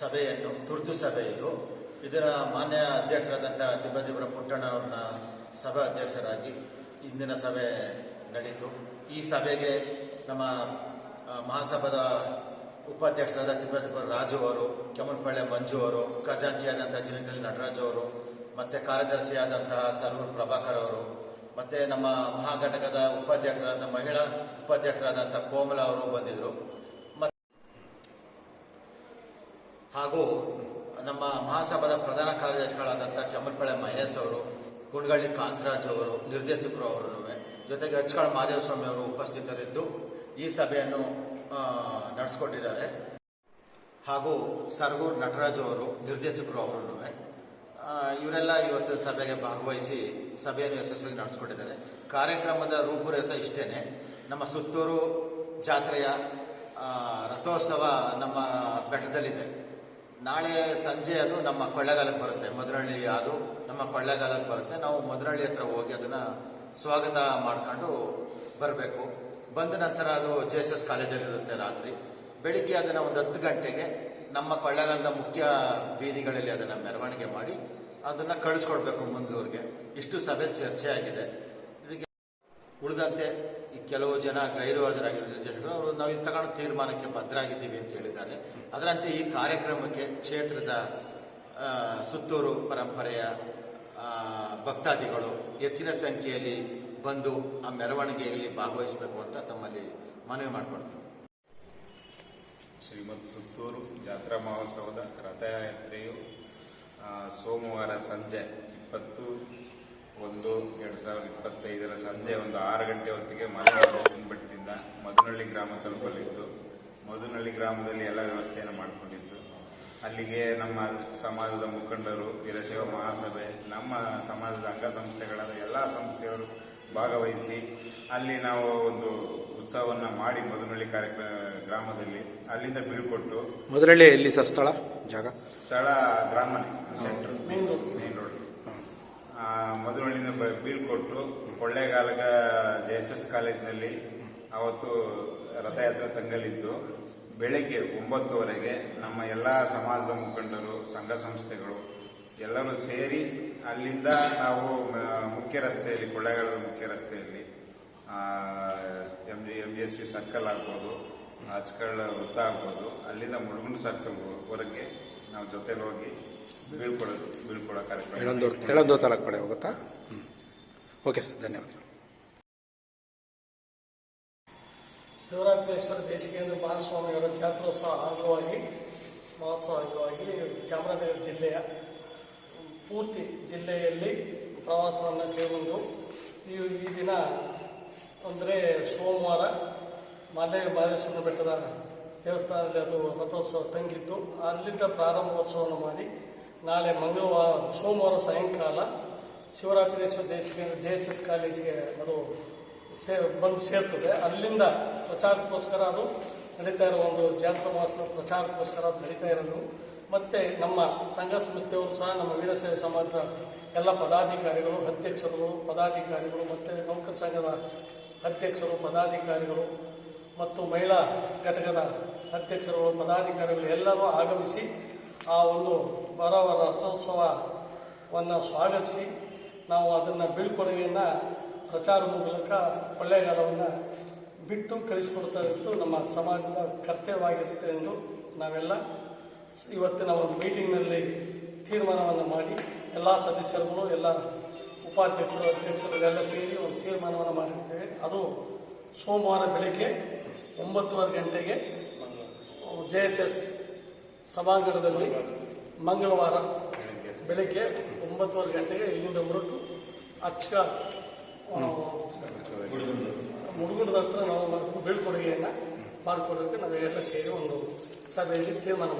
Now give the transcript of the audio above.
ಸಭೆಯನ್ನು, ತುರ್ತು ಸಭೆ ಇದು. ಇದರ ಮಾನ್ಯ ಅಧ್ಯಕ್ಷರಾದಂಥ ಪುಟ್ಟಣ್ಣ ಪುಟ್ಟಣ್ಣವ್ರನ್ನ ಸಭಾ ಅಧ್ಯಕ್ಷರಾಗಿ ಇಂದಿನ ಸಭೆ ನಡೀತು. ಈ ಸಭೆಗೆ ನಮ್ಮ ಮಹಾಸಭಾದ ಉಪಾಧ್ಯಕ್ಷರಾದ ತಿಮ್ಮತಿಪುರ ರಾಜು ಅವರು ಕೆಮ್ಮನಪಳ್ಳಿ ಮಂಜು ಅವರು, ಖಜಾಂಚಿಯಾದಂಥ ಜಿನಕಳ್ಳಿ ನಟರಾಜು ಅವರು, ಮತ್ತೆ ಕಾರ್ಯದರ್ಶಿಯಾದಂತಹ ಸರ್ವೂರ್ ಪ್ರಭಾಕರ್ ಅವರು, ಮತ್ತೆ ನಮ್ಮ ಮಹಾಘಟಕದ ಉಪಾಧ್ಯಕ್ಷರಾದ, ಮಹಿಳಾ ಉಪಾಧ್ಯಕ್ಷರಾದಂಥ ಕೋಮಲ ಅವರು ಬಂದಿದ್ರು ಹಾಗೂ ನಮ್ಮ ಮಹಾಸಭಾದ ಪ್ರಧಾನ ಕಾರ್ಯದರ್ಶಿಗಳಾದಂಥ ಕೆಮ್ಮನಪಳ್ಳಿ ಮಹೇಶ್ ಅವರು ಗುಂಡ್ಗಳ್ಳಿ ಕಾಂತರಾಜ್ ಅವರು ನಿರ್ದೇಶಕರು ಅವರು ಜೊತೆಗೆ ಹಚ್ಕಳ ಮಹಾದೇವಸ್ವಾಮಿ ಅವರು ಉಪಸ್ಥಿತರಿದ್ದು ಈ ಸಭೆಯನ್ನು ನಡೆಸಿಕೊಂಡಿದ್ದಾರೆ. ನಡೆಸ್ಕೊಟ್ಟಿದ್ದಾರೆ ಹಾಗೂ ಸರ್ಗೂರ್ ನಟರಾಜು ಅವರು ನಿರ್ದೇಶಕರು ಅವರು ಇವರೆಲ್ಲ ಇವತ್ತು ಸಭೆಗೆ ಭಾಗವಹಿಸಿ ಸಭೆಯನ್ನು ಯಶಸ್ವಿಯಾಗಿ ನಡೆಸ್ಕೊಟ್ಟಿದ್ದಾರೆ ಕಾರ್ಯಕ್ರಮದ ರೂಪುರೇಷ ಇಷ್ಟೇ ನಮ್ಮ ಸುತ್ತೂರು ಜಾತ್ರೆಯ ರಥೋತ್ಸವ ನಮ್ಮ ಬೆಟ್ಟದಲ್ಲಿದೆ. ನಾಳೆ ಸಂಜೆ ಅದು ನಮ್ಮ ಕೊಳ್ಳೆಗಾಲಕ್ಕೆ ಬರುತ್ತೆ. ಮದರಳ್ಳಿ ಅದು ನಮ್ಮ ಕೊಳ್ಳೆಗಾಲಕ್ಕೆ ಬರುತ್ತೆ. ನಾವು ಮದರಳ್ಳಿ ಹತ್ರ ಹೋಗಿ ಅದನ್ನು ಸ್ವಾಗತ ಮಾಡ್ಕೊಂಡು ಬರಬೇಕು. ಬಂದ ನಂತರ ಅದು ಜೆ ಎಸ್ ಎಸ್ ಕಾಲೇಜಲ್ಲಿ ಇರುತ್ತೆ ರಾತ್ರಿ. ಬೆಳಿಗ್ಗೆ ಅದನ್ನು ಒಂದು ಹತ್ತು ಗಂಟೆಗೆ ನಮ್ಮ ಕೊಳ್ಳೆಗಾಲದ ಮುಖ್ಯ ಬೀದಿಗಳಲ್ಲಿ ಅದನ್ನು ಮೆರವಣಿಗೆ ಮಾಡಿ ಅದನ್ನು ಕಳಿಸ್ಕೊಡ್ಬೇಕು ಮುಂದೂರಿಗೆ ಇಷ್ಟು ಸಭೆ ಚರ್ಚೆ ಆಗಿದೆ ಉಳಿದಂತೆ ಈ ಕೆಲವು ಜನ ಗೈರು ಹಾಜರಾಗಿರೋ ನಿರ್ದೇಶಕರು, ಅವರು ನಾವು ಇಲ್ಲಿ ತಗೊಂಡು ತೀರ್ಮಾನಕ್ಕೆ ಬದ್ಧರಾಗಿದ್ದೀವಿ ಅಂತ ಹೇಳಿದ್ದಾರೆ. ಅದರಂತೆ ಈ ಕಾರ್ಯಕ್ರಮಕ್ಕೆ ಕ್ಷೇತ್ರದ ಸುತ್ತೂರು ಪರಂಪರೆಯ ಭಕ್ತಾದಿಗಳು ಹೆಚ್ಚಿನ ಸಂಖ್ಯೆಯಲ್ಲಿ ಬಂದು ಆ ಮೆರವಣಿಗೆಯಲ್ಲಿ ಭಾಗವಹಿಸಬೇಕು ಅಂತ ತಮ್ಮಲ್ಲಿ ಮನವಿ ಮಾಡಿಕೊಡ್ತೀನಿ ಶ್ರೀಮದ್ ಸುತ್ತೂರು ಜಾತ್ರಾ ಮಹೋತ್ಸವದ ರಥಯಾತ್ರೆಯು ಸೋಮವಾರ ಸಂಜೆ ಇಪ್ಪತ್ತು ಒಂದು ಎರಡು ಸಾವಿರದ ಇಪ್ಪತ್ತೈದರ ಸಂಜೆ ಒಂದು ಆರು ಗಂಟೆ ಹೊತ್ತಿಗೆ ಮಲೆನಾಡು ಬೆಟ್ಟದಿಂದ ಮಧುನಹಳ್ಳಿ ಗ್ರಾಮ ತಲುಪಲಿತ್ತು. ಮಧುನಹಳ್ಳಿ ಗ್ರಾಮದಲ್ಲಿ ಎಲ್ಲ ವ್ಯವಸ್ಥೆಯನ್ನು ಮಾಡಿಕೊಂಡಿತ್ತು. ಅಲ್ಲಿಗೆ ನಮ್ಮ ಸಮಾಜದ ಮುಖಂಡರು ವೀರಶೈವ ಮಹಾಸಭೆ ನಮ್ಮ ಸಮಾಜದ ಅಂಗಸಂಸ್ಥೆಗಳಾದ ಎಲ್ಲ ಸಂಸ್ಥೆಯವರು ಭಾಗವಹಿಸಿ ಅಲ್ಲಿ ನಾವು ಒಂದು ಉತ್ಸವವನ್ನು ಮಾಡಿ ಮಧುನಹಳ್ಳಿ ಕಾರ್ಯಕ್ರಮ ಗ್ರಾಮದಲ್ಲಿ ಅಲ್ಲಿಂದ ಬೀಳ್ಕೊಟ್ಟು ಮೊದಲೇ ಎಲ್ಲಿ ಸರ್ ಸ್ಥಳ? ಜಾಗ? ಸ್ಥಳ ಗ್ರಾಮ ಸೆಂಟ್ರ್ ಮೇನ್ ರೋಡ್ ಬ- ಬೀಳ್ಕೊಟ್ಟು ಕೊಳ್ಳೇಗಾಲಗ ಜೆ ಎಸ್ ಎಸ್ ಕಾಲೇಜಿನಲ್ಲಿ ಅವತ್ತು ರಥಯಾತ್ರೆ ತಂಗಲಿದ್ದು. ಬೆಳಗ್ಗೆ ಒಂಬತ್ತುವರೆಗೆ ನಮ್ಮ ಎಲ್ಲ ಸಮಾಜದ ಮುಖಂಡರು, ಸಂಘ ಸಂಸ್ಥೆಗಳು ಎಲ್ಲರೂ ಸೇರಿ ಅಲ್ಲಿಂದ ನಾವು ಮುಖ್ಯ ರಸ್ತೆಯಲ್ಲಿ, ಕೊಳ್ಳೇಗಾಲದ ಮುಖ್ಯ ರಸ್ತೆಯಲ್ಲಿ M G M G S V circle ಆಗ್ಬೋದು ಅಚ್ಕಲ್ ವೃತ್ತ ಆಗ್ಬೋದು, ಅಲ್ಲಿಂದ ಮುಳುಗುಂಡು ಸರ್ಕಲ್ ವರೆಗೆ ನಾವು ಜೊತೆಲಿ ಹೋಗಿ ಬೀಳ್ಕೊಡೋದು ಬೀಳ್ಕೊಡೋ ಕಾರ್ಯಕ್ರಮ. ಹೇಳೊಂದು ಹೇಳೊಂದು ತಾಲೂಕು ಕಡೆ ಹೋಗುತ್ತಾ? ಹ್ಞೂ ಓಕೆ ಸರ್ ಧನ್ಯವಾದಗಳು. ಶಿವರಾತ್ರೇಶ್ವರ ದೇಶಿಕೇಂದ್ರ ಮಹಾಸ್ವಾಮಿಯವರ ಜಾತ್ರೋತ್ಸವ ಅಂಗವಾಗಿ ಮಹೋತ್ಸವ ಅಂಗವಾಗಿ ಚಾಮರಾಜನಗರ ಜಿಲ್ಲೆಯ ಪೂರ್ತಿ ಜಿಲ್ಲೆಯಲ್ಲಿ ಪ್ರವಾಸವನ್ನು ಕೈಗೊಂಡು ನೀವು ಈ ದಿನ ಅಂದರೆ ಸೋಮವಾರ ಮಲೆ ಮಹದೇಶ್ವರ ಬೆಟ್ಟದ ದೇವಸ್ಥಾನದಲ್ಲಿ ಅದು ರಥೋತ್ಸವ ತಂಗಿತ್ತು ಅಲ್ಲಿಂದ ಪ್ರಾರಂಭೋತ್ಸವವನ್ನು ಮಾಡಿ ನಾಳೆ ಮಂಗಳವಾರ, ಸೋಮವಾರ ಸಾಯಂಕಾಲ ಶಿವರಾತ್ರೇಶ್ವರ ದೇಶಕ್ಕೆ ಜೆ ಎಸ್ ಎಸ್ ಕಾಲೇಜಿಗೆ ಅದು ಸೇ, ಬಂದು ಸೇರ್ತದೆ. ಅಲ್ಲಿಂದ ಪ್ರಚಾರಕ್ಕೋಸ್ಕರ ಅದು ನಡೀತಾ ಇರೋ ಒಂದು ಜಾತ್ರಾ ಮಹೋತ್ಸವ ಪ್ರಚಾರಕ್ಕೋಸ್ಕರ ಅದು ನಡೀತಾ ಇರೋದು. ಮತ್ತು ನಮ್ಮ ಸಂಘ ಸಂಸ್ಥೆಯವರು ಸಹ, ನಮ್ಮ ವೀರಶೈವ ಸಮಾಜದ ಎಲ್ಲ ಪದಾಧಿಕಾರಿಗಳು ಅಧ್ಯಕ್ಷರು ಪದಾಧಿಕಾರಿಗಳು, ಮತ್ತು ನೌಕರ ಸಂಘದ ಅಧ್ಯಕ್ಷರು, ಪದಾಧಿಕಾರಿಗಳು ಮತ್ತು ಮಹಿಳಾ ಘಟಕದ ಅಧ್ಯಕ್ಷರುಗಳು ಪದಾಧಿಕಾರಿಗಳು ಎಲ್ಲರೂ ಆಗಮಿಸಿ ಆ ಒಂದು ಬರೋವರ ರಥೋತ್ಸವವನ್ನು ಸ್ವಾಗತಿಸಿ ನಾವು ಅದನ್ನು ಬೀಳ್ಕೊಡುಗೆಯನ್ನು ಪ್ರಚಾರ ಮೂಲಕ ಕೊಳ್ಳೇಗಾಲವನ್ನು ಬಿಟ್ಟು ಕಳಿಸಿಕೊಡ್ತಾ ಇತ್ತು ನಮ್ಮ ಸಮಾಜದ ಕರ್ತವ್ಯವಾಗಿರುತ್ತೆ ಎಂದು ನಾವೆಲ್ಲ ಇವತ್ತಿನ ಒಂದು ಮೀಟಿಂಗ್ನಲ್ಲಿ ತೀರ್ಮಾನವನ್ನು ಮಾಡಿ ಎಲ್ಲ ಸದಸ್ಯರುಗಳು, ಎಲ್ಲ ಉಪಾಧ್ಯಕ್ಷರು, ಅಧ್ಯಕ್ಷರುಗಳೆಲ್ಲ ಸೇರಿ ಒಂದು ತೀರ್ಮಾನವನ್ನು ಮಾಡಿರ್ತೇವೆ. ಅದು ಸೋಮವಾರ ಬೆಳಿಗ್ಗೆ ಒಂಬತ್ತುವರೆ ಗಂಟೆಗೆ ಜೆ ಎಸ್ ಎಸ್ ಸಭಾಂಗಣದಲ್ಲಿ ಮಂಗಳವಾರ ಬೆಳಗ್ಗೆ ಒಂಬತ್ತುವರೆ ಗಂಟೆಗೆ ಇಲ್ಲಿಂದ ಹೊರಟು ಅಚ್ಚ ಮುಡುಗುಡದ ಹತ್ರ ನಾವು ಬೀಳ್ಕೊಡುಗೆಯನ್ನು ಮಾಡಿಕೊಡೋಕ್ಕೆ ನಾವೆಲ್ಲ ಸೇರಿ ಒಂದು ಸಭೆಯಲ್ಲಿ ತೀರ್ಮಾನ